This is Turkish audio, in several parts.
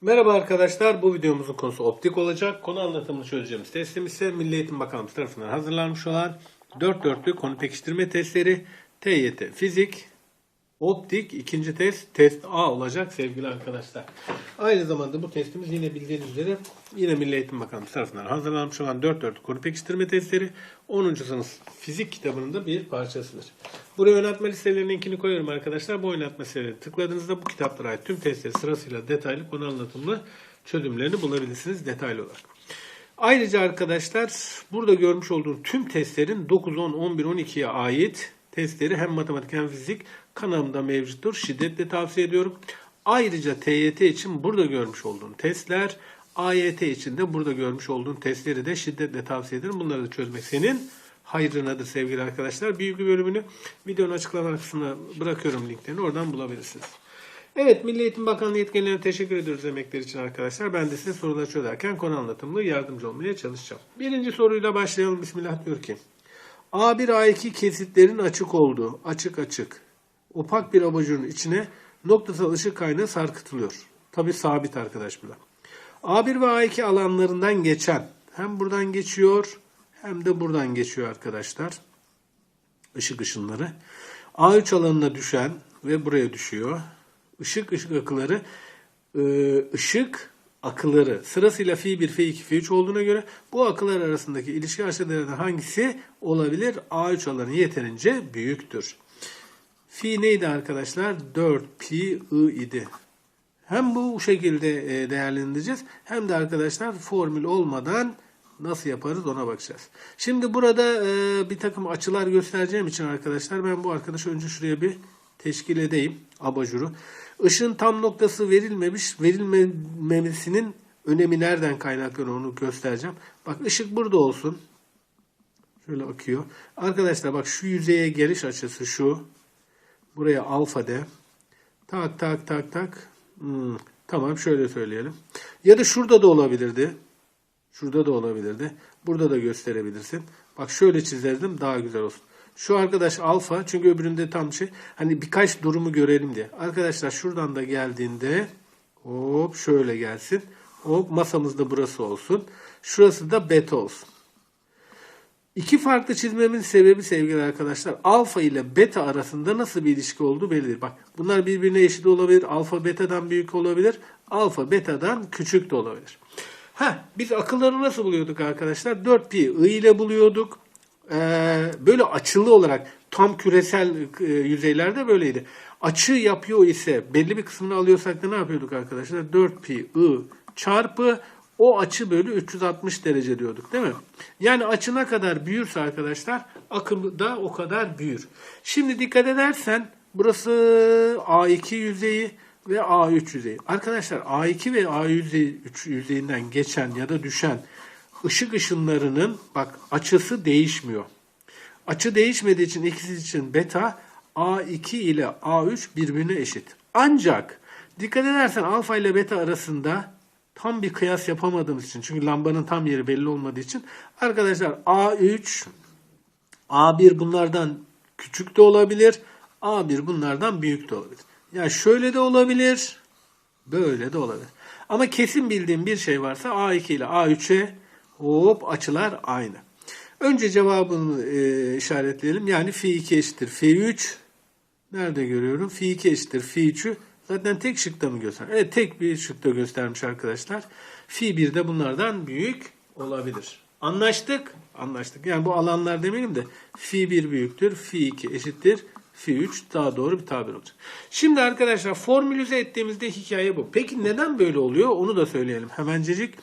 Merhaba arkadaşlar, bu videomuzun konusu optik olacak. Konu anlatımını çözeceğimiz testim ise Milli Eğitim Bakanlığı tarafından hazırlanmış olan 4 dörtlü konu pekiştirme testleri TYT Fizik, Optik ikinci test, test A olacak sevgili arkadaşlar. Aynı zamanda bu testimiz yine bildiğiniz üzere yine Milli Eğitim Bakanlığı tarafından hazırlanmış olan 4 dörtlü konu pekiştirme testleri 10. sınıf fizik kitabının da bir parçasıdır. Buraya oynatma listelerinin linkini koyuyorum arkadaşlar. Bu oynatma listelerine tıkladığınızda bu kitaplara ait tüm testleri sırasıyla detaylı konu anlatımlı çözümlerini bulabilirsiniz detaylı olarak. Ayrıca arkadaşlar burada görmüş olduğunuz tüm testlerin 9, 10, 11, 12'ye ait testleri hem matematik hem fizik kanalımda mevcuttur. Şiddetle tavsiye ediyorum. Ayrıca TYT için burada görmüş olduğum testler, AYT için de burada görmüş olduğum testleri de şiddetle tavsiye ederim. Bunları da çözmek senin hayrınadır sevgili arkadaşlar. Bilgi bölümünü videonun açıklama kısmına bırakıyorum linklerini. Oradan bulabilirsiniz. Evet Milli Eğitim Bakanlığı yetkililerine teşekkür ediyoruz emekleri için arkadaşlar. Ben de size soruları çözerken konu anlatımlı yardımcı olmaya çalışacağım. Birinci soruyla başlayalım. Bismillah diyor ki. A1 A2 kesitlerin açık olduğu, açık açık, opak bir abajurun içine noktasal ışık kaynağı sarkıtılıyor. Tabi sabit arkadaş bu da. A1 ve A2 alanlarından geçen, hem buradan geçiyor hem de buradan geçiyor arkadaşlar. Işık ışınları. A3 alanına düşen ve buraya düşüyor. Işık ışık akıları, e, ışık akıları sırasıyla fi 1, fi 2, fi 3 olduğuna göre bu akılar arasındaki ilişki aşağıdakilerden hangisi olabilir? A3 alanı yeterince büyüktür. Fi neydi arkadaşlar? 4 pi i idi. Hem bu şekilde e, değerlendireceğiz hem de arkadaşlar formül olmadan nasıl yaparız ona bakacağız. Şimdi burada e, bir takım açılar göstereceğim için arkadaşlar ben bu arkadaşı önce şuraya bir teşkil edeyim abajuru. Işın tam noktası verilmemiş, verilmemesinin önemi nereden kaynaklanıyor onu göstereceğim. Bak ışık burada olsun. Şöyle akıyor. Arkadaşlar bak şu yüzeye geliş açısı şu. Buraya alfa de. Tak tak tak tak. Hmm, tamam şöyle söyleyelim. Ya da şurada da olabilirdi. Şurada da olabilirdi. Burada da gösterebilirsin. Bak şöyle çizerdim daha güzel olsun. Şu arkadaş alfa çünkü öbüründe tam şey. Hani birkaç durumu görelim diye. Arkadaşlar şuradan da geldiğinde hop şöyle gelsin. Hop masamız da burası olsun. Şurası da beta olsun. İki farklı çizmemin sebebi sevgili arkadaşlar alfa ile beta arasında nasıl bir ilişki olduğu bellidir. Bak bunlar birbirine eşit olabilir. Alfa betadan büyük olabilir. Alfa betadan küçük de olabilir. Ha biz akılları nasıl buluyorduk arkadaşlar? 4 pi i ile buluyorduk. Ee, böyle açılı olarak tam küresel e, yüzeylerde böyleydi. Açı yapıyor ise belli bir kısmını alıyorsak da ne yapıyorduk arkadaşlar? 4 pi i çarpı o açı bölü 360 derece diyorduk değil mi? Yani açı ne kadar büyürse arkadaşlar akım da o kadar büyür. Şimdi dikkat edersen burası A2 yüzeyi ve A3 yüzeyi. Arkadaşlar A2 ve A3 yüzeyinden geçen ya da düşen ışık ışınlarının bak açısı değişmiyor. Açı değişmediği için ikisi için beta A2 ile A3 birbirine eşit. Ancak dikkat edersen alfa ile beta arasında tam bir kıyas yapamadığımız için çünkü lambanın tam yeri belli olmadığı için arkadaşlar A3 A1 bunlardan küçük de olabilir. A1 bunlardan büyük de olabilir. Yani şöyle de olabilir. Böyle de olabilir. Ama kesin bildiğim bir şey varsa A2 ile A3'e hop açılar aynı. Önce cevabını e, işaretleyelim. Yani fi 2 eşittir fi 3. Nerede görüyorum? Fi 2 eşittir fi 3'ü zaten tek şıkta mı göster? Evet tek bir şıkta göstermiş arkadaşlar. Fi 1 de bunlardan büyük olabilir. Anlaştık? Anlaştık. Yani bu alanlar demeyelim de fi 1 büyüktür, fi 2 eşittir, fi 3 daha doğru bir tabir olacak. Şimdi arkadaşlar formülize ettiğimizde hikaye bu. Peki neden böyle oluyor? Onu da söyleyelim hemencecik.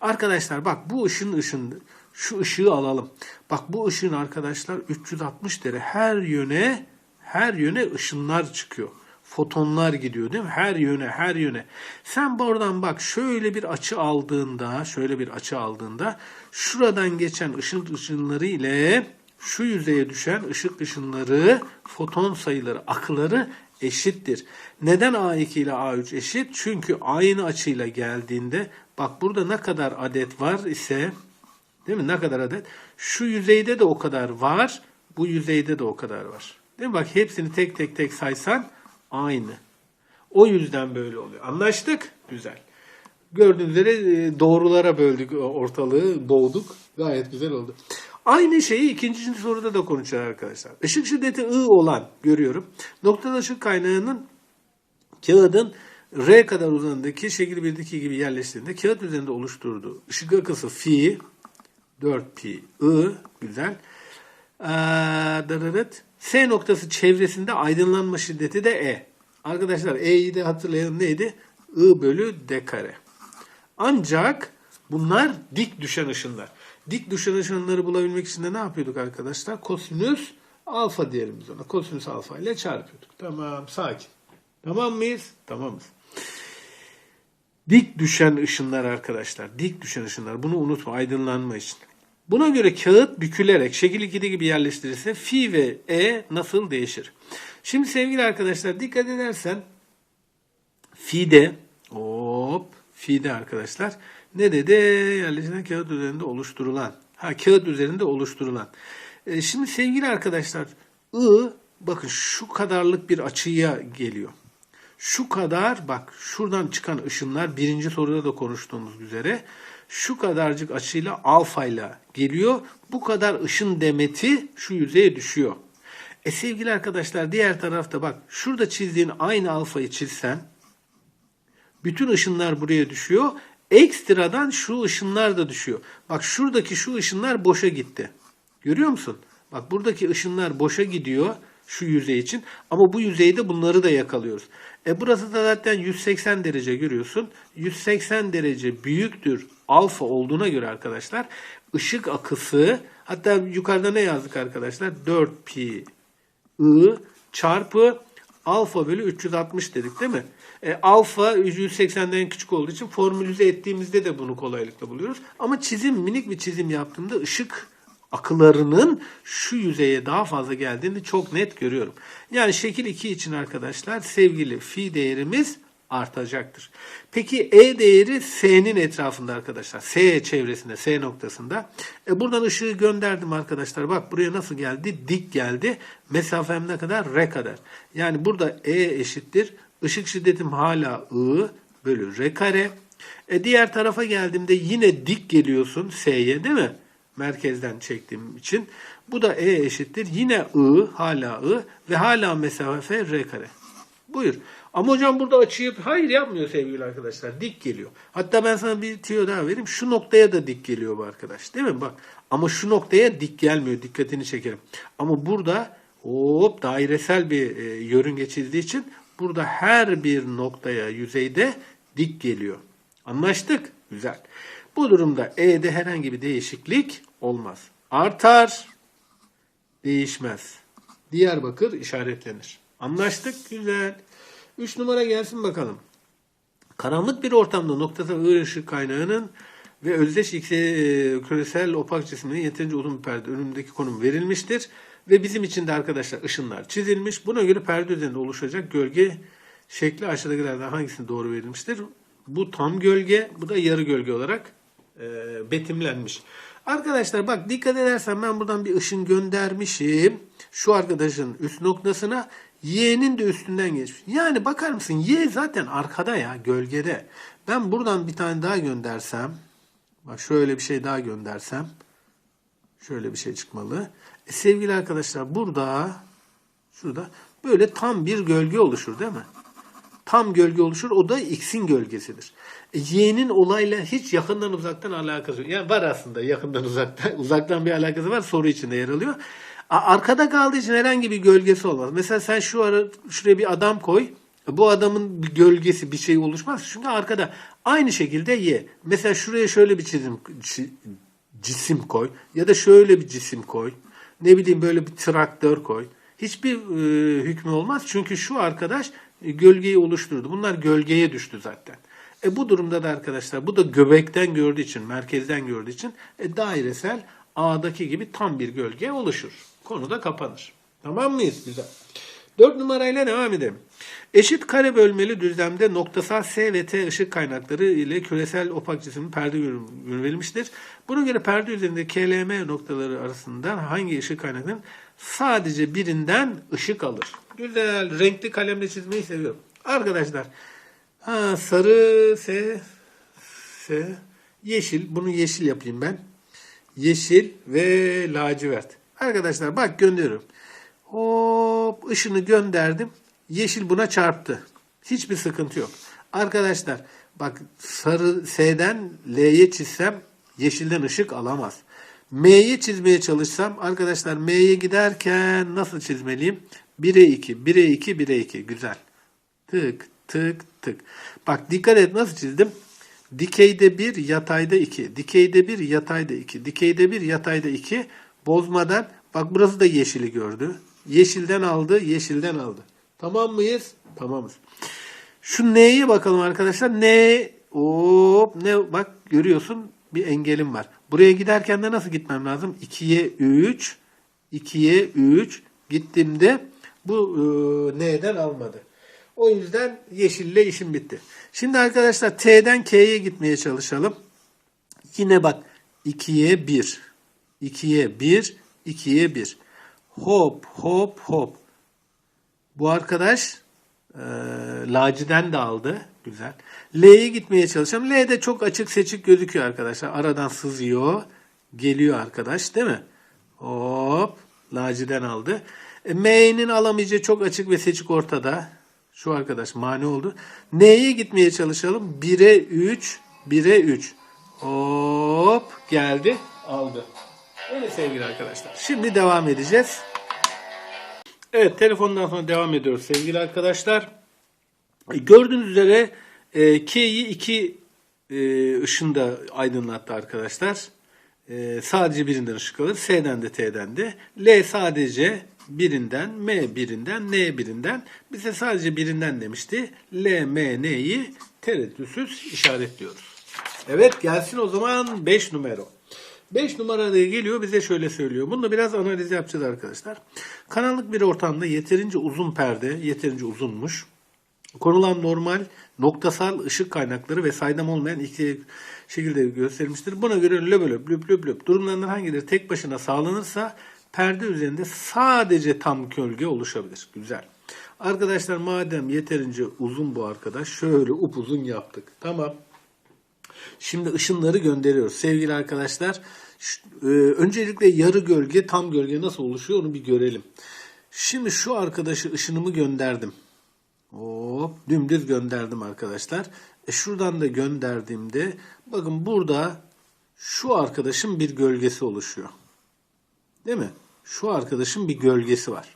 Arkadaşlar bak bu ışın ışın şu ışığı alalım. Bak bu ışığın arkadaşlar 360 derece her yöne her yöne ışınlar çıkıyor. Fotonlar gidiyor değil mi? Her yöne, her yöne. Sen buradan bak şöyle bir açı aldığında, şöyle bir açı aldığında şuradan geçen ışın ışınları ile şu yüzeye düşen ışık ışınları, foton sayıları, akıları eşittir. Neden A2 ile A3 eşit? Çünkü aynı açıyla geldiğinde bak burada ne kadar adet var ise değil mi? Ne kadar adet? Şu yüzeyde de o kadar var. Bu yüzeyde de o kadar var. Değil mi? Bak hepsini tek tek tek saysan aynı. O yüzden böyle oluyor. Anlaştık? Güzel. Gördüğünüz üzere e, doğrulara böldük ortalığı, boğduk. Gayet güzel oldu. Aynı şeyi ikinci soruda da konuşacağız arkadaşlar. Işık şiddeti I olan görüyorum. Noktada ışık kaynağının kağıdın R kadar uzanındaki şekil 1'deki gibi yerleştiğinde kağıt üzerinde oluşturduğu ışık akısı fi 4 pi I güzel. Ee. S noktası çevresinde aydınlanma şiddeti de E. Arkadaşlar E'yi de hatırlayalım neydi? I bölü D kare. Ancak bunlar dik düşen ışınlar. Dik düşen ışınları bulabilmek için de ne yapıyorduk arkadaşlar? Kosinüs alfa diyelim biz ona. Kosinüs alfa ile çarpıyorduk. Tamam sakin. Tamam mıyız? Tamamız. Dik düşen ışınlar arkadaşlar. Dik düşen ışınlar. Bunu unutma aydınlanma için. Buna göre kağıt bükülerek şekil 2'de gibi yerleştirirse fi ve e nasıl değişir? Şimdi sevgili arkadaşlar dikkat edersen fi'de hop fi'de arkadaşlar ne dedi? Yerleştirilen kağıt üzerinde oluşturulan. Ha kağıt üzerinde oluşturulan. E, şimdi sevgili arkadaşlar I bakın şu kadarlık bir açıya geliyor. Şu kadar bak şuradan çıkan ışınlar birinci soruda da konuştuğumuz üzere şu kadarcık açıyla alfa ile geliyor. Bu kadar ışın demeti şu yüzeye düşüyor. E sevgili arkadaşlar diğer tarafta bak şurada çizdiğin aynı alfayı çizsen bütün ışınlar buraya düşüyor. Ekstradan şu ışınlar da düşüyor. Bak şuradaki şu ışınlar boşa gitti. Görüyor musun? Bak buradaki ışınlar boşa gidiyor şu yüzey için ama bu yüzeyde bunları da yakalıyoruz. E burası da zaten 180 derece görüyorsun. 180 derece büyüktür alfa olduğuna göre arkadaşlar ışık akısı hatta yukarıda ne yazdık arkadaşlar? 4 pi I çarpı alfa bölü 360 dedik değil mi? E, alfa 180'den küçük olduğu için formülize ettiğimizde de bunu kolaylıkla buluyoruz. Ama çizim minik bir çizim yaptığımda ışık akılarının şu yüzeye daha fazla geldiğini çok net görüyorum. Yani şekil 2 için arkadaşlar sevgili fi değerimiz artacaktır. Peki E değeri S'nin etrafında arkadaşlar. S çevresinde, S noktasında. E buradan ışığı gönderdim arkadaşlar. Bak buraya nasıl geldi? Dik geldi. Mesafem ne kadar? R kadar. Yani burada E eşittir. Işık şiddetim hala I bölü R kare. E diğer tarafa geldiğimde yine dik geliyorsun S'ye değil mi? Merkezden çektiğim için. Bu da E eşittir. Yine I hala I ve hala mesafe R kare. Buyur. Ama hocam burada açıyı hayır yapmıyor sevgili arkadaşlar. Dik geliyor. Hatta ben sana bir tüyo daha vereyim. Şu noktaya da dik geliyor bu arkadaş. Değil mi? Bak. Ama şu noktaya dik gelmiyor. Dikkatini çekerim. Ama burada hop dairesel bir e, yörünge çizdiği için burada her bir noktaya yüzeyde dik geliyor. Anlaştık? Güzel. Bu durumda E'de herhangi bir değişiklik olmaz. Artar, değişmez. Diyarbakır işaretlenir. Anlaştık? Güzel. 3 numara gelsin bakalım. Karanlık bir ortamda noktasal ışık kaynağının ve özdeş X e, küresel opak cisminin yeterince uzun bir perde önündeki konum verilmiştir. Ve bizim için de arkadaşlar ışınlar çizilmiş. Buna göre perde üzerinde oluşacak gölge şekli aşağıdakilerden hangisine doğru verilmiştir? Bu tam gölge, bu da yarı gölge olarak e, betimlenmiş. Arkadaşlar bak dikkat edersen ben buradan bir ışın göndermişim. Şu arkadaşın üst noktasına Y'nin de üstünden geçmiş. Yani bakar mısın Y zaten arkada ya gölgede. Ben buradan bir tane daha göndersem. Bak şöyle bir şey daha göndersem. Şöyle bir şey çıkmalı. E, sevgili arkadaşlar burada şurada böyle tam bir gölge oluşur değil mi? Tam gölge oluşur. O da X'in gölgesidir. E, Y'nin olayla hiç yakından uzaktan alakası yok. Yani var aslında yakından uzaktan. Uzaktan bir alakası var. Soru içinde yer alıyor. Arkada kaldığı için herhangi bir gölgesi olmaz. Mesela sen şu ara şuraya bir adam koy. Bu adamın bir gölgesi bir şey oluşmaz. Çünkü arkada aynı şekilde Y. Mesela şuraya şöyle bir çizim çi- cisim koy ya da şöyle bir cisim koy. Ne bileyim böyle bir traktör koy. Hiçbir e, hükmü olmaz. Çünkü şu arkadaş gölgeyi oluşturdu. Bunlar gölgeye düştü zaten. E bu durumda da arkadaşlar bu da göbekten gördüğü için, merkezden gördüğü için e, dairesel A'daki gibi tam bir gölge oluşur. Konu da kapanır. Tamam mıyız? Güzel. 4 numarayla devam edelim. Eşit kare bölmeli düzlemde noktasal S ve T ışık kaynakları ile küresel opak cismin perde verilmiştir. Buna göre perde üzerinde KLM noktaları arasından hangi ışık kaynaklarının sadece birinden ışık alır? Güzel. Renkli kalemle çizmeyi seviyorum. Arkadaşlar ha, sarı S S yeşil. Bunu yeşil yapayım ben. Yeşil ve lacivert. Arkadaşlar bak gönderiyorum. Hop ışını gönderdim. Yeşil buna çarptı. Hiçbir sıkıntı yok. Arkadaşlar bak sarı S'den L'ye çizsem yeşilden ışık alamaz. M'ye çizmeye çalışsam arkadaşlar M'ye giderken nasıl çizmeliyim? 1'e 2, 1'e 2, 1'e 2. Güzel. Tık tık tık. Bak dikkat et nasıl çizdim? Dikeyde 1, yatayda 2. Dikeyde 1, yatayda 2. Dikeyde 1, yatayda 2. Bozmadan bak burası da yeşili gördü. Yeşilden aldı, yeşilden aldı. Tamam mıyız? Tamamız. Şu N'ye bakalım arkadaşlar. N hop ne bak görüyorsun bir engelim var. Buraya giderken de nasıl gitmem lazım? 2'ye 3 2'ye 3 gittiğimde bu e, N'den almadı. O yüzden yeşille işim bitti. Şimdi arkadaşlar T'den K'ye gitmeye çalışalım. Yine bak 2'ye 1 2'ye 1 2'ye 1 hop hop hop bu arkadaş e, laciden de aldı. Güzel. L'ye gitmeye çalışalım. L'de çok açık seçik gözüküyor arkadaşlar. Aradan sızıyor. Geliyor arkadaş değil mi? Hop. Laciden aldı. E, M'nin alamayacağı çok açık ve seçik ortada. Şu arkadaş mani oldu. N'ye gitmeye çalışalım. 1'e 3. 1'e 3. Hop. Geldi. Aldı. Öyle sevgili arkadaşlar. Şimdi devam edeceğiz. Evet telefondan sonra devam ediyoruz sevgili arkadaşlar. E, Gördüğünüz üzere e, K'yi iki e, ışında aydınlattı arkadaşlar. E, sadece birinden ışık alır. S'den de T'den de. L sadece birinden, M birinden, N birinden. Bize sadece birinden demişti. L, M, N'yi tereddütsüz işaretliyoruz. Evet gelsin o zaman 5 numara. 5 numarada geliyor bize şöyle söylüyor. Bunu da biraz analiz yapacağız arkadaşlar. Karanlık bir ortamda yeterince uzun perde, yeterince uzunmuş. Konulan normal noktasal ışık kaynakları ve saydam olmayan iki şekilde gösterilmiştir. Buna göre löbölöp löp löp löp durumlarından hangileri tek başına sağlanırsa perde üzerinde sadece tam gölge oluşabilir. Güzel. Arkadaşlar madem yeterince uzun bu arkadaş şöyle upuzun yaptık. Tamam. Şimdi ışınları gönderiyoruz. Sevgili arkadaşlar, e, öncelikle yarı gölge, tam gölge nasıl oluşuyor onu bir görelim. Şimdi şu arkadaşı ışınımı gönderdim. Hop, dümdüz gönderdim arkadaşlar. E şuradan da gönderdiğimde bakın burada şu arkadaşın bir gölgesi oluşuyor. Değil mi? Şu arkadaşın bir gölgesi var.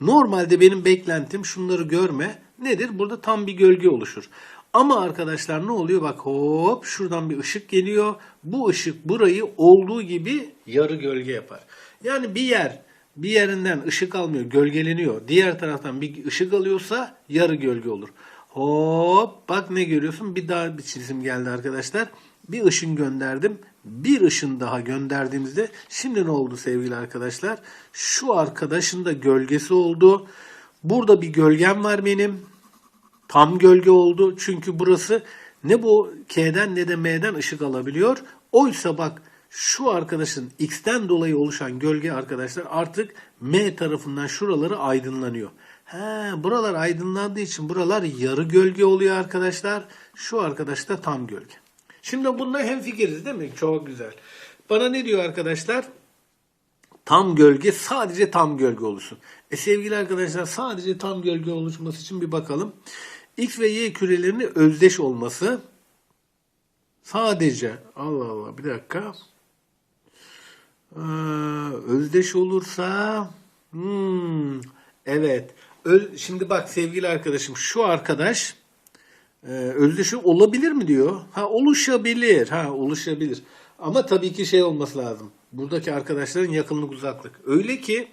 Normalde benim beklentim şunları görme. Nedir? Burada tam bir gölge oluşur. Ama arkadaşlar ne oluyor? Bak hop şuradan bir ışık geliyor. Bu ışık burayı olduğu gibi yarı gölge yapar. Yani bir yer bir yerinden ışık almıyor, gölgeleniyor. Diğer taraftan bir ışık alıyorsa yarı gölge olur. Hop bak ne görüyorsun? Bir daha bir çizim geldi arkadaşlar. Bir ışın gönderdim. Bir ışın daha gönderdiğimizde şimdi ne oldu sevgili arkadaşlar? Şu arkadaşın da gölgesi oldu. Burada bir gölgem var benim. Tam gölge oldu. Çünkü burası ne bu K'den ne de M'den ışık alabiliyor. Oysa bak şu arkadaşın X'ten dolayı oluşan gölge arkadaşlar artık M tarafından şuraları aydınlanıyor. He, buralar aydınlandığı için buralar yarı gölge oluyor arkadaşlar. Şu arkadaş da tam gölge. Şimdi bunda hemfikiriz değil mi? Çok güzel. Bana ne diyor arkadaşlar? Tam gölge sadece tam gölge oluşsun. E sevgili arkadaşlar sadece tam gölge oluşması için bir bakalım. X ve Y kürelerinin özdeş olması sadece Allah Allah bir dakika Ee, özdeş olursa hmm, evet Ö- şimdi bak sevgili arkadaşım şu arkadaş ee, özdeşi olabilir mi diyor. Ha oluşabilir. Ha oluşabilir. Ama tabii ki şey olması lazım. Buradaki arkadaşların yakınlık uzaklık. Öyle ki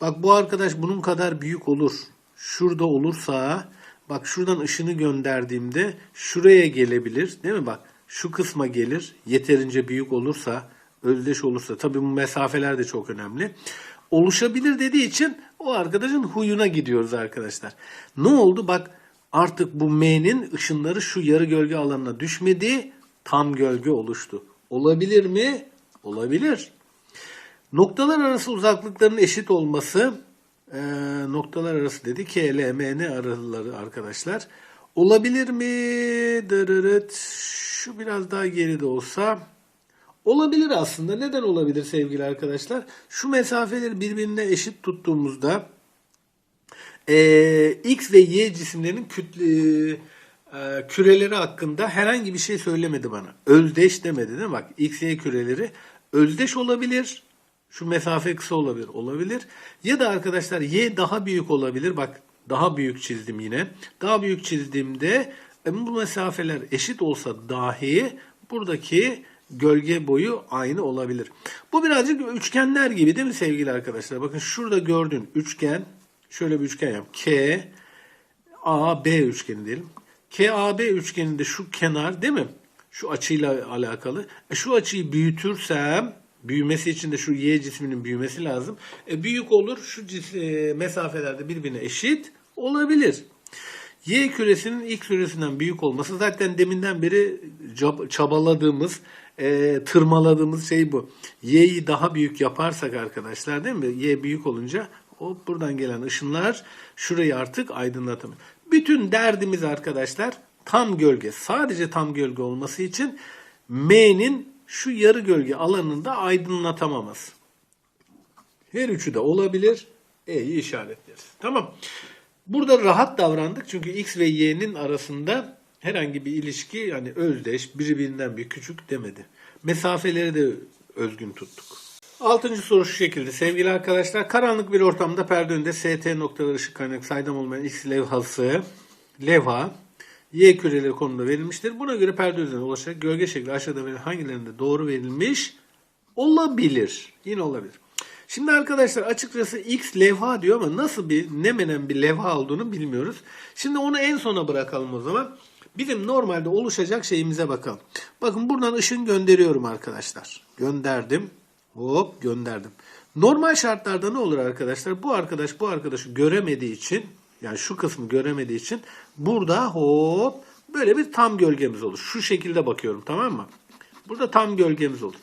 bak bu arkadaş bunun kadar büyük olur. Şurada olursa bak şuradan ışını gönderdiğimde şuraya gelebilir. Değil mi? Bak şu kısma gelir. Yeterince büyük olursa özdeş olursa tabii bu mesafeler de çok önemli. Oluşabilir dediği için o arkadaşın huyuna gidiyoruz arkadaşlar. Ne oldu? Bak artık bu M'nin ışınları şu yarı gölge alanına düşmedi. Tam gölge oluştu. Olabilir mi? Olabilir. Noktalar arası uzaklıkların eşit olması e, noktalar arası dedi K, L, M, N araları arkadaşlar. Olabilir mi? Dırırıt. Şu biraz daha geride olsa olabilir aslında. Neden olabilir sevgili arkadaşlar? Şu mesafeleri birbirine eşit tuttuğumuzda e, X ve Y cisimlerinin kütle, e, küreleri hakkında herhangi bir şey söylemedi bana. Özdeş demedi değil mi? Bak X, Y küreleri özdeş olabilir. Şu mesafe kısa olabilir. Olabilir. Ya da arkadaşlar Y daha büyük olabilir. Bak daha büyük çizdim yine. Daha büyük çizdiğimde e, bu mesafeler eşit olsa dahi buradaki gölge boyu aynı olabilir. Bu birazcık üçgenler gibi değil mi sevgili arkadaşlar? Bakın şurada gördüğün üçgen şöyle bir üçgen yap. K A B üçgeni diyelim. K A B üçgeninde şu kenar değil mi? Şu açıyla alakalı. E, şu açıyı büyütürsem büyümesi için de şu y cisminin büyümesi lazım. E, büyük olur. Şu cis, e, mesafelerde birbirine eşit olabilir. Y küresinin X küresinden büyük olması zaten deminden beri çabaladığımız, e, tırmaladığımız şey bu. Y'yi daha büyük yaparsak arkadaşlar değil mi? Y büyük olunca o buradan gelen ışınlar şurayı artık aydınlatamıyor. Bütün derdimiz arkadaşlar tam gölge. Sadece tam gölge olması için M'nin şu yarı gölge alanında aydınlatamaması. Her üçü de olabilir. E'yi işaretleriz. Tamam. Burada rahat davrandık çünkü X ve Y'nin arasında herhangi bir ilişki yani özdeş, birbirinden bir küçük demedi. Mesafeleri de özgün tuttuk. Altıncı soru şu şekilde. Sevgili arkadaşlar, karanlık bir ortamda perde önünde ST noktaları ışık kaynak saydam olmayan X levhası, levha, Y küreleri konumunda verilmiştir. Buna göre perde üzerine ulaşarak gölge şekli aşağıda verilen hangilerinde doğru verilmiş olabilir. Yine olabilir. Şimdi arkadaşlar açıkçası X levha diyor ama nasıl bir ne menen bir levha olduğunu bilmiyoruz. Şimdi onu en sona bırakalım o zaman. Bizim normalde oluşacak şeyimize bakalım. Bakın buradan ışın gönderiyorum arkadaşlar. Gönderdim. Hop gönderdim. Normal şartlarda ne olur arkadaşlar? Bu arkadaş bu arkadaşı göremediği için yani şu kısmı göremediği için burada hop böyle bir tam gölgemiz olur. Şu şekilde bakıyorum tamam mı? Burada tam gölgemiz olur.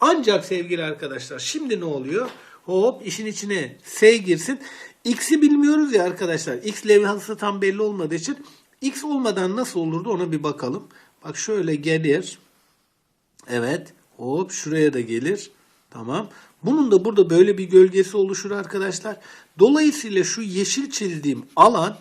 Ancak sevgili arkadaşlar şimdi ne oluyor? Hop işin içine S girsin. X'i bilmiyoruz ya arkadaşlar. X levhası tam belli olmadığı için X olmadan nasıl olurdu ona bir bakalım. Bak şöyle gelir. Evet. Hop şuraya da gelir. Tamam. Bunun da burada böyle bir gölgesi oluşur arkadaşlar. Dolayısıyla şu yeşil çizdiğim alan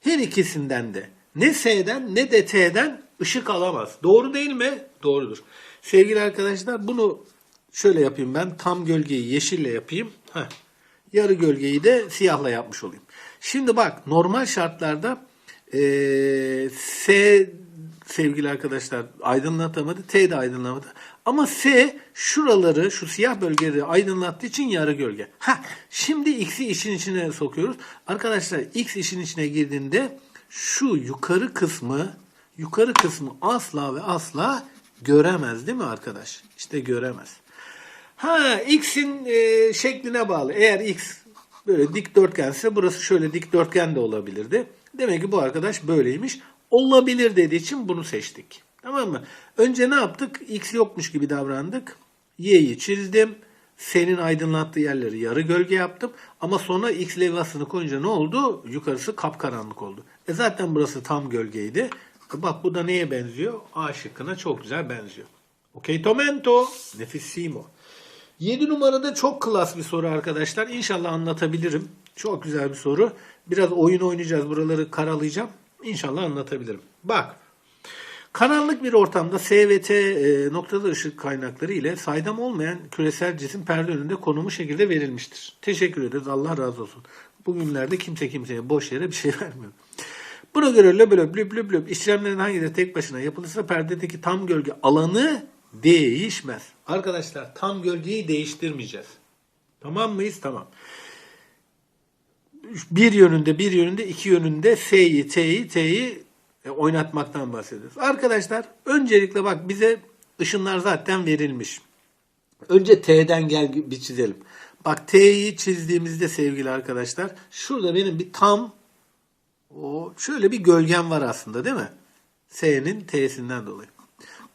her ikisinden de ne S'den ne de T'den ışık alamaz. Doğru değil mi? Doğrudur. Sevgili arkadaşlar bunu şöyle yapayım ben. Tam gölgeyi yeşille yapayım. Heh. Yarı gölgeyi de siyahla yapmış olayım. Şimdi bak normal şartlarda eee, S sevgili arkadaşlar aydınlatamadı. T de aydınlamadı. Ama S şuraları şu siyah bölgeleri aydınlattığı için yarı gölge. Ha, şimdi X'i işin içine sokuyoruz. Arkadaşlar X işin içine girdiğinde şu yukarı kısmı yukarı kısmı asla ve asla göremez değil mi arkadaş? İşte göremez. Ha X'in e, şekline bağlı. Eğer X böyle dikdörtgense burası şöyle dikdörtgen de olabilirdi. Demek ki bu arkadaş böyleymiş. Olabilir dediği için bunu seçtik. Tamam mı? Önce ne yaptık? X yokmuş gibi davrandık. Y'yi çizdim. S'nin aydınlattığı yerleri yarı gölge yaptım. Ama sonra X levhasını koyunca ne oldu? Yukarısı kapkaranlık oldu. E zaten burası tam gölgeydi. E bak bu da neye benziyor? A şıkkına çok güzel benziyor. Okey tomento. Nefissimo. 7 numarada çok klas bir soru arkadaşlar. İnşallah anlatabilirim. Çok güzel bir soru. Biraz oyun oynayacağız. Buraları karalayacağım. İnşallah anlatabilirim. Bak. Karanlık bir ortamda S ve T e, noktalı ışık kaynakları ile saydam olmayan küresel cisim perde önünde konumu şekilde verilmiştir. Teşekkür ederiz. Allah razı olsun. Bugünlerde kimse kimseye boş yere bir şey vermiyor. Buna göre löp löp löp löp löp işlemlerin hangileri tek başına yapılırsa perdedeki tam gölge alanı değişmez. Arkadaşlar tam gölgeyi değiştirmeyeceğiz. Tamam mıyız? Tamam. Bir yönünde, bir yönünde, iki yönünde S'yi, T'yi, T'yi e, oynatmaktan bahsediyoruz. Arkadaşlar öncelikle bak bize ışınlar zaten verilmiş. Önce T'den gel bir çizelim. Bak T'yi çizdiğimizde sevgili arkadaşlar şurada benim bir tam o şöyle bir gölgem var aslında değil mi? S'nin T'sinden dolayı.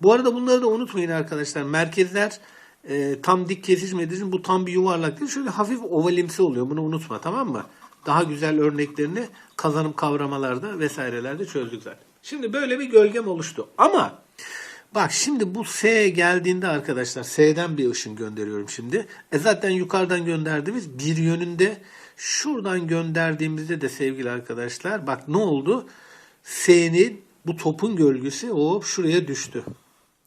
Bu arada bunları da unutmayın arkadaşlar. Merkezler e, tam dik kesişmediği için bu tam bir yuvarlak değil. Şöyle hafif ovalimsi oluyor. Bunu unutma tamam mı? Daha güzel örneklerini kazanım kavramalarda vesairelerde çözdük zaten. Şimdi böyle bir gölgem oluştu. Ama Bak şimdi bu S geldiğinde arkadaşlar S'den bir ışın gönderiyorum şimdi. E zaten yukarıdan gönderdiğimiz bir yönünde şuradan gönderdiğimizde de sevgili arkadaşlar bak ne oldu? S'nin bu topun gölgesi hop şuraya düştü.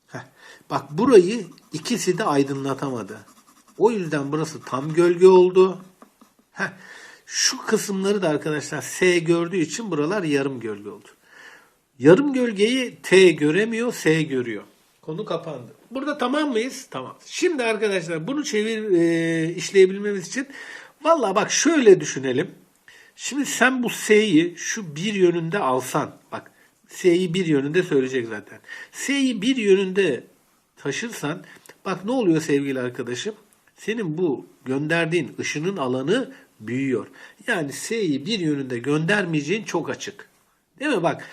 Heh. Bak burayı ikisi de aydınlatamadı. O yüzden burası tam gölge oldu. Heh. Şu kısımları da arkadaşlar S gördüğü için buralar yarım gölge oldu. Yarım gölgeyi T göremiyor, S görüyor. Konu kapandı. Burada tamam mıyız? Tamam. Şimdi arkadaşlar bunu çevir e, işleyebilmemiz için valla bak şöyle düşünelim. Şimdi sen bu S'yi şu bir yönünde alsan, bak S'yi bir yönünde söyleyecek zaten. S'yi bir yönünde taşırsan, bak ne oluyor sevgili arkadaşım? Senin bu gönderdiğin ışının alanı büyüyor. Yani S'yi bir yönünde göndermeyeceğin çok açık. Değil mi? Bak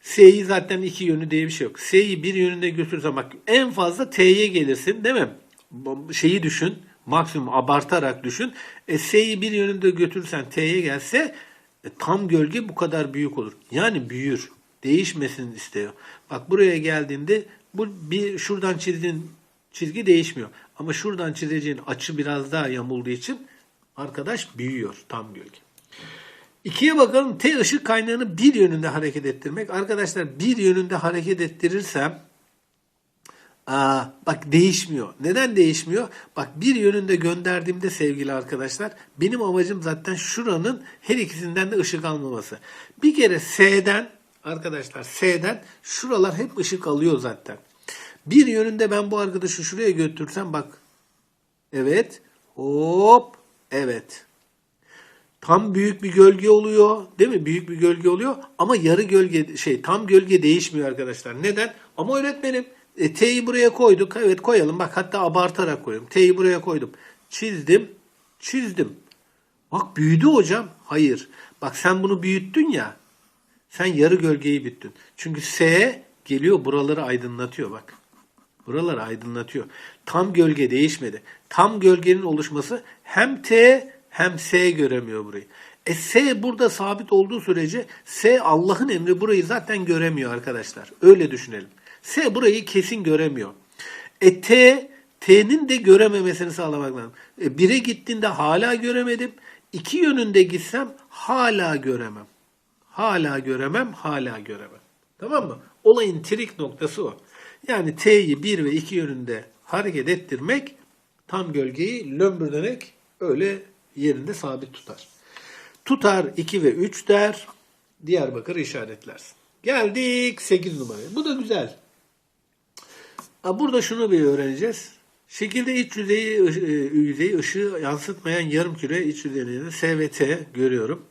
S'yi zaten iki yönü diye bir şey yok. S'yi bir yönünde götürürsen bak en fazla T'ye gelirsin değil mi? Şeyi düşün. Maksimum abartarak düşün. E, S'yi bir yönünde götürürsen T'ye gelse e, tam gölge bu kadar büyük olur. Yani büyür. Değişmesini istiyor. Bak buraya geldiğinde bu bir şuradan çizdiğin çizgi değişmiyor. Ama şuradan çizeceğin açı biraz daha yamulduğu için arkadaş büyüyor tam gölge. İkiye bakalım. T ışık kaynağını bir yönünde hareket ettirmek. Arkadaşlar bir yönünde hareket ettirirsem aa, bak değişmiyor. Neden değişmiyor? Bak bir yönünde gönderdiğimde sevgili arkadaşlar benim amacım zaten şuranın her ikisinden de ışık almaması. Bir kere S'den arkadaşlar S'den şuralar hep ışık alıyor zaten. Bir yönünde ben bu arkadaşı şuraya götürsem bak. Evet. Hop. Evet. Tam büyük bir gölge oluyor. Değil mi? Büyük bir gölge oluyor. Ama yarı gölge şey tam gölge değişmiyor arkadaşlar. Neden? Ama öğretmenim e, T'yi buraya koyduk. Evet koyalım. Bak hatta abartarak koyuyorum. T'yi buraya koydum. Çizdim. Çizdim. Bak büyüdü hocam. Hayır. Bak sen bunu büyüttün ya. Sen yarı gölgeyi büyüttün. Çünkü S geliyor buraları aydınlatıyor bak. Buraları aydınlatıyor. Tam gölge değişmedi. Tam gölgenin oluşması hem T hem S göremiyor burayı. E S burada sabit olduğu sürece S Allah'ın emri burayı zaten göremiyor arkadaşlar. Öyle düşünelim. S burayı kesin göremiyor. E T T'nin de görememesini sağlamak lazım. E, 1'e gittiğinde hala göremedim. İki yönünde gitsem hala göremem. Hala göremem, hala göremem. Tamam mı? Olayın trik noktası o. Yani T'yi 1 ve 2 yönünde hareket ettirmek tam gölgeyi lömbürdenek öyle yerinde sabit tutar. Tutar 2 ve 3 der. Diyarbakır işaretlersin. Geldik 8 numaraya. Bu da güzel. Burada şunu bir öğreneceğiz. Şekilde iç yüzeyi, yüzeyi ışığı yansıtmayan yarım küre iç yüzeyinde S ve T görüyorum.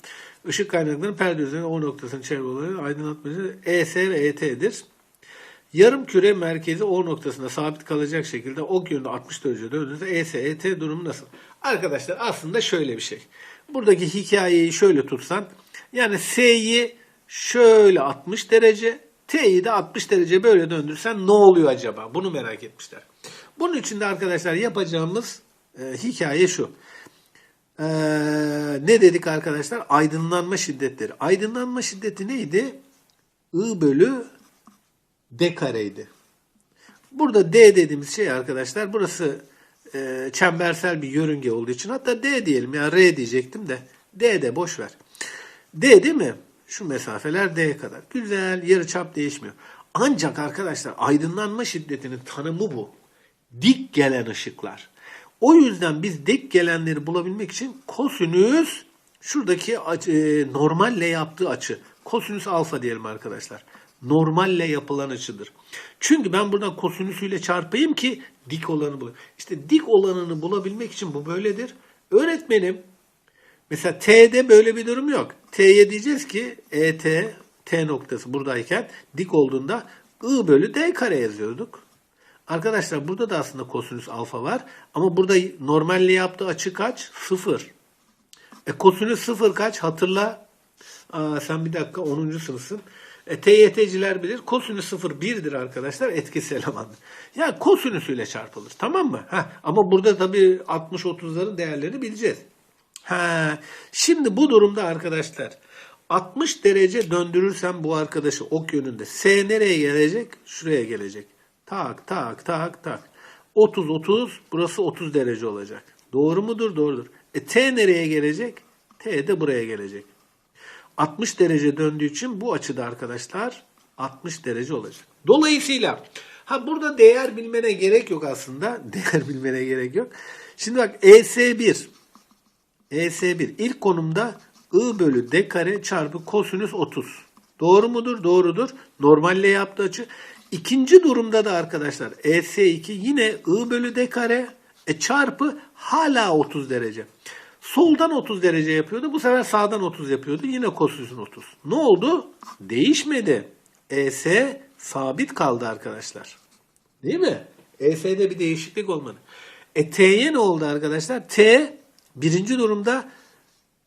Işık kaynaklarının perde üzerinde O noktasının çevre olarak aydınlatması ES ve ET'dir. Yarım küre merkezi O noktasında sabit kalacak şekilde ok yönünde 60 derece döndüğünde ES, ET durumu nasıl? Arkadaşlar aslında şöyle bir şey. Buradaki hikayeyi şöyle tutsan yani S'yi şöyle 60 derece T'yi de 60 derece böyle döndürsen ne oluyor acaba? Bunu merak etmişler. Bunun için de arkadaşlar yapacağımız e, hikaye şu. Ee, ne dedik arkadaşlar? Aydınlanma şiddetleri. Aydınlanma şiddeti neydi? I bölü D kareydi. Burada D dediğimiz şey arkadaşlar burası e, çembersel bir yörünge olduğu için hatta D diyelim ya R diyecektim de D de boş ver. D değil mi? Şu mesafeler D'ye kadar. Güzel yarı çap değişmiyor. Ancak arkadaşlar aydınlanma şiddetinin tanımı bu. Dik gelen ışıklar. O yüzden biz dik gelenleri bulabilmek için kosinüs şuradaki e, normalle yaptığı açı. Kosinüs alfa diyelim arkadaşlar. Normalle yapılan açıdır. Çünkü ben buradan kosinüsüyle çarpayım ki dik olanı bulayım. İşte dik olanını bulabilmek için bu böyledir. Öğretmenim Mesela T'de böyle bir durum yok. T'ye diyeceğiz ki ET, T noktası buradayken dik olduğunda I bölü D kare yazıyorduk. Arkadaşlar burada da aslında kosinüs alfa var. Ama burada normalle yaptığı açı kaç? Sıfır. E kosinüs sıfır kaç? Hatırla. Aa, sen bir dakika 10. sınıfsın. E, TYT'ciler bilir. Kosinüs sıfır birdir arkadaşlar. Etkisi elemandır. Yani kosinüsüyle çarpılır. Tamam mı? Heh, ama burada tabii 60-30'ların değerlerini bileceğiz. Ha, şimdi bu durumda arkadaşlar 60 derece döndürürsem bu arkadaşı ok yönünde. S nereye gelecek? Şuraya gelecek. Tak tak tak tak. 30 30 burası 30 derece olacak. Doğru mudur? Doğrudur. E T nereye gelecek? T de buraya gelecek. 60 derece döndüğü için bu açıda arkadaşlar 60 derece olacak. Dolayısıyla ha burada değer bilmene gerek yok aslında. Değer bilmene gerek yok. Şimdi bak ES1 ES1 ilk konumda I bölü D kare çarpı kosinüs 30. Doğru mudur? Doğrudur. Normalle yaptığı açı. İkinci durumda da arkadaşlar ES2 yine I bölü D kare e, çarpı hala 30 derece. Soldan 30 derece yapıyordu. Bu sefer sağdan 30 yapıyordu. Yine kosinüsün 30. Ne oldu? Değişmedi. ES sabit kaldı arkadaşlar. Değil mi? ES'de bir değişiklik olmadı. E T'ye ne oldu arkadaşlar? T birinci durumda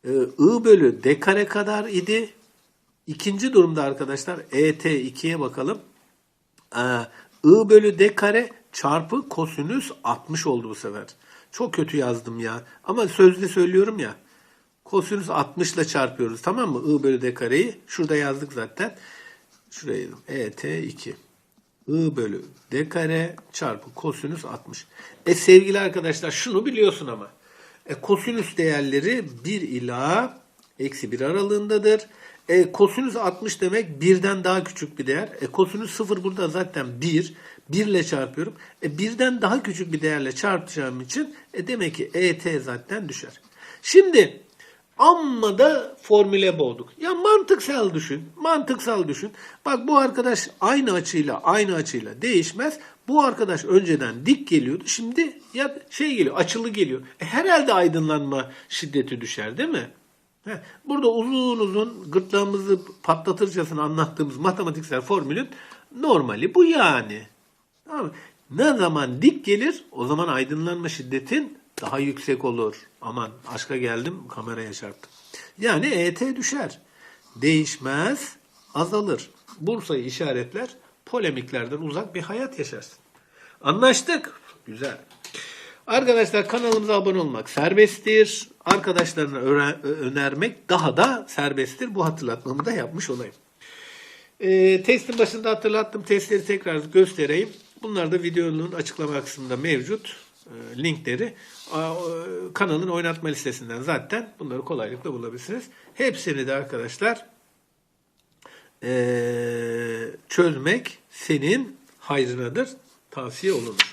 e, I bölü D kare kadar idi. İkinci durumda arkadaşlar ET 2'ye bakalım. Ee, I bölü D kare çarpı kosinüs 60 oldu bu sefer. Çok kötü yazdım ya. Ama sözlü söylüyorum ya. Kosinüs 60 ile çarpıyoruz tamam mı? I bölü D kareyi. Şurada yazdık zaten. Şuraya yazdım. ET 2. I bölü D kare çarpı kosinüs 60. E sevgili arkadaşlar şunu biliyorsun ama. E, kosinüs değerleri 1 ila eksi 1 aralığındadır. E, kosinüs 60 demek birden daha küçük bir değer. E, kosinüs 0 burada zaten 1. 1 ile çarpıyorum. E, birden daha küçük bir değerle çarpacağım için e, demek ki ET zaten düşer. Şimdi amma da formüle boğduk. Ya mantıksal düşün. Mantıksal düşün. Bak bu arkadaş aynı açıyla aynı açıyla değişmez. Bu arkadaş önceden dik geliyordu. Şimdi ya şey geliyor açılı geliyor. E, herhalde aydınlanma şiddeti düşer değil mi? Burada uzun uzun gırtlağımızı patlatırcasına anlattığımız matematiksel formülün normali bu yani. Tamam? Ne zaman dik gelir o zaman aydınlanma şiddetin daha yüksek olur. Aman aşka geldim kameraya çarptım. Yani ET düşer. Değişmez azalır. Bursayı işaretler polemiklerden uzak bir hayat yaşarsın. Anlaştık. Güzel. Arkadaşlar kanalımıza abone olmak serbesttir. Arkadaşlarına önermek daha da serbesttir. Bu hatırlatmamı da yapmış olayım. Ee, testin başında hatırlattım. Testleri tekrar göstereyim. Bunlar da videonun açıklama kısmında mevcut. Ee, linkleri e, kanalın oynatma listesinden zaten bunları kolaylıkla bulabilirsiniz. Hepsini de arkadaşlar ee, çözmek senin hayrınadır. Tavsiye olunur.